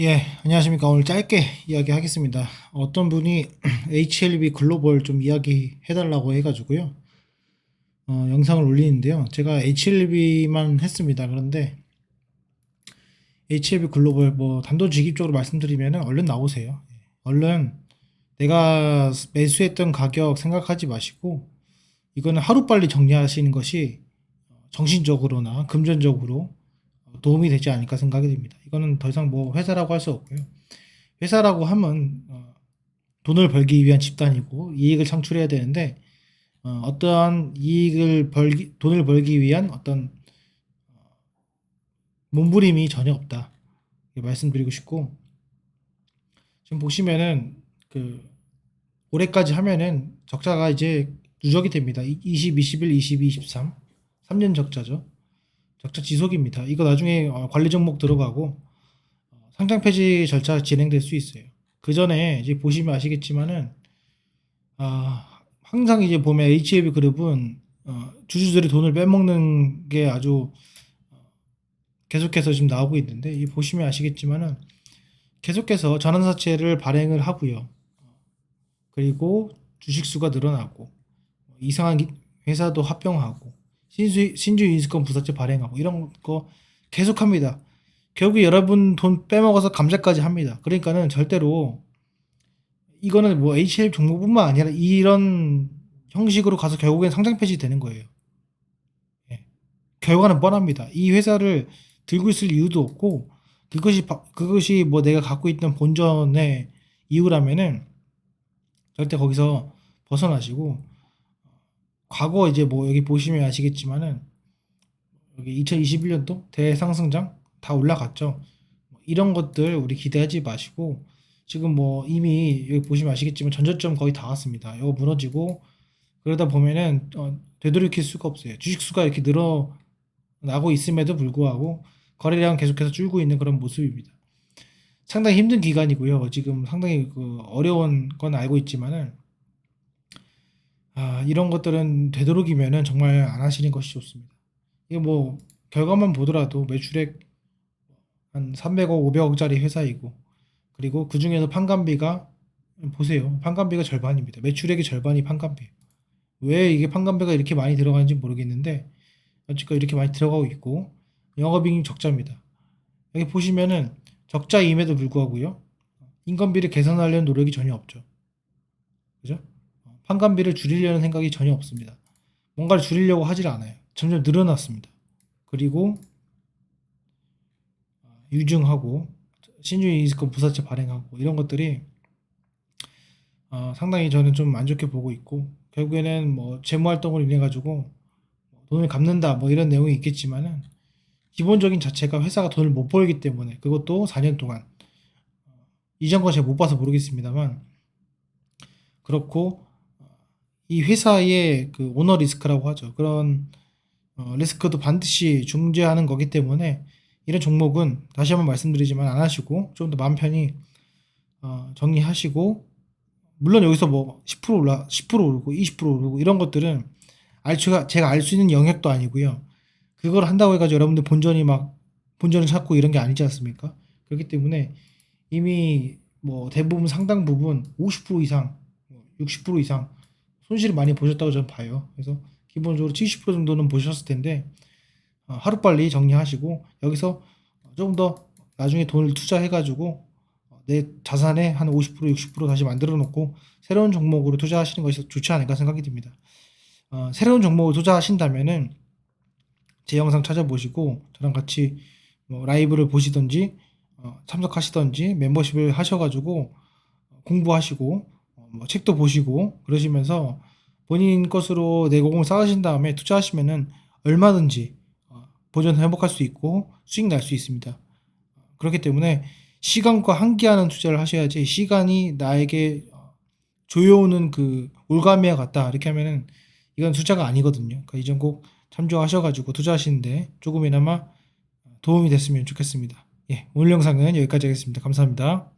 예, 안녕하십니까. 오늘 짧게 이야기하겠습니다. 어떤 분이 HLB 글로벌 좀 이야기 해달라고 해가지고요. 어, 영상을 올리는데요. 제가 HLB만 했습니다. 그런데 HLB 글로벌 뭐 단도직입적으로 말씀드리면 얼른 나오세요. 예, 얼른 내가 매수했던 가격 생각하지 마시고 이거는 하루빨리 정리하시는 것이 정신적으로나 금전적으로 도움이 되지 않을까 생각이 듭니다. 이거는 더 이상 뭐 회사라고 할 수 없고요. 회사라고 하면 어, 돈을 벌기 위한 집단이고 이익을 창출해야 되는데 어, 떠한 이익을 벌기 돈을 벌기 위한 어떤 어, 몸부림이 전혀 없다. 말씀드리고 싶고 지금 보시면은 그 올해까지 하면은 적자가 이제 누적이 됩니다. 20, 21, 22, 23 3년 적자죠. 적자 지속입니다. 이거 나중에 어, 관리 종목 들어가고 어, 상장 폐지 절차 진행될 수 있어요. 그 전에 이제 보시면 아시겠지만은 아, 항상 이제 보면 HLB 그룹은 어, 주주들의 돈을 빼먹는 게 아주 어, 계속해서 지금 나오고 있는데 이 보시면 아시겠지만은 계속해서 전환사채를 발행을 하고요. 그리고 주식 수가 늘어나고 이상한 기- 회사도 합병하고 신수, 신주 인수권 부사채 발행하고 이런 거 계속합니다. 결국 여러분 돈 빼먹어서 감자까지 합니다. 그러니까는 절대로 이거는 뭐 HL 종목뿐만 아니라 이런 형식으로 가서 결국엔 상장 폐지 되는 거예요. 예. 결과는 뻔합니다. 이 회사를 들고 있을 이유도 없고 그것이 바- 그것이 뭐 내가 갖고 있던 본전의 이유라면은 절대 거기서 벗어나시고 과거 이제 뭐 여기 보시면 아시겠지만은 여기 2021년도 대상승장 다 올라갔죠. 뭐 이런 것들 우리 기대하지 마시고 지금 뭐 이미 여기 보시면 아시겠지만 전저점 거의 다 왔습니다. 이거 무너지고 그러다 보면은 어, 되돌이킬 수가 없어요. 주식 수가 이렇게 늘어나고 있음에도 불구하고 거래량 계속해서 줄고 있는 그런 모습입니다. 상당히 힘든 기간이고요. 지금 상당히 그 어려운 건 알고 있지만은 아, 이런 것들은 되도록이면은 정말 안 하시는 것이 좋습니다. 이거 뭐 결과만 보더라도 매출액 한 300억, 500억짜리 회사이고 그리고 그 중에서 판관비가 보세요. 판관비가 절반입니다. 매출액의 절반이 판관비예요. 왜 이게 판관비가 이렇게 많이 들어가는지 모르겠는데 어쨌건 이렇게 많이 들어가고 있고 영업이익 적자입니다. 여기 보시면은 적자임에도 불구하고요. 인건비를 개선하려는 노력이 전혀 없죠. 그죠? 판관비를 줄이려는 생각이 전혀 없습니다. 뭔가를 줄이려고 하질 않아요. 점점 늘어났습니다. 그리고 유증하고 신주인 인스권 부사채 발행하고 이런 것들이 어, 상당히 저는 좀 안 좋게 보고 있고 결국에는 뭐 재무 활동을 인해 가지고 돈을 갚는다 뭐 이런 내용이 있겠지만은 기본적인 자체가 회사가 돈을 못 벌기 때문에 그것도 4년 동안 이전 거 제가 못 봐서 모르겠습니다만 그렇고 이 회사의 그 오너 리스크라고 하죠. 그런 어, 리스크도 반드시 중재하는 거기 때문에 이런 종목은 다시 한번 말씀드리지만 안 하시고 좀 더 마음 편히 어, 정리하시고 물론 여기서 뭐 10% 올라 10% 오르고 20% 오르고 이런 것들은 알 제가 알 수 있는 영역도 아니고요. 그걸 한다고 해가지고 여러분들 본전이 막 본전을 찾고 이런 게 아니지 않습니까? 그렇기 때문에 이미 뭐 대부분 상당 부분 50% 이상, 60% 이상 손실을 많이 보셨다고 저는 봐요. 그래서 기본적으로 70% 정도는 보셨을 텐데 어, 하루빨리 정리하시고 여기서 조금 더 나중에 돈을 투자해가지고 내 자산의 한 50% 60% 다시 만들어 놓고 새로운 종목으로 투자하시는 것이 좋지 않을까 생각이 듭니다. 어, 새로운 종목을 투자하신다면은 제 영상 찾아보시고 저랑 같이 뭐 라이브를 보시던지 어, 참석하시던지 멤버십을 하셔가지고 공부하시고 어, 뭐 책도 보시고 그러시면서 본인 것으로 내공을 쌓으신 다음에 투자하시면은 얼마든지 어, 보전 회복할 수 있고 수익 날 수 있습니다. 그렇기 때문에 시간과 함께하는 투자를 하셔야지 시간이 나에게 어, 조여오는 그 올가미와 같다 이렇게 하면은 이건 투자가 아니거든요. 그러니까 이 점 꼭 참조하셔가지고 투자하시는데 조금이나마 도움이 됐으면 좋겠습니다. 예, 오늘 영상은 여기까지 하겠습니다. 감사합니다.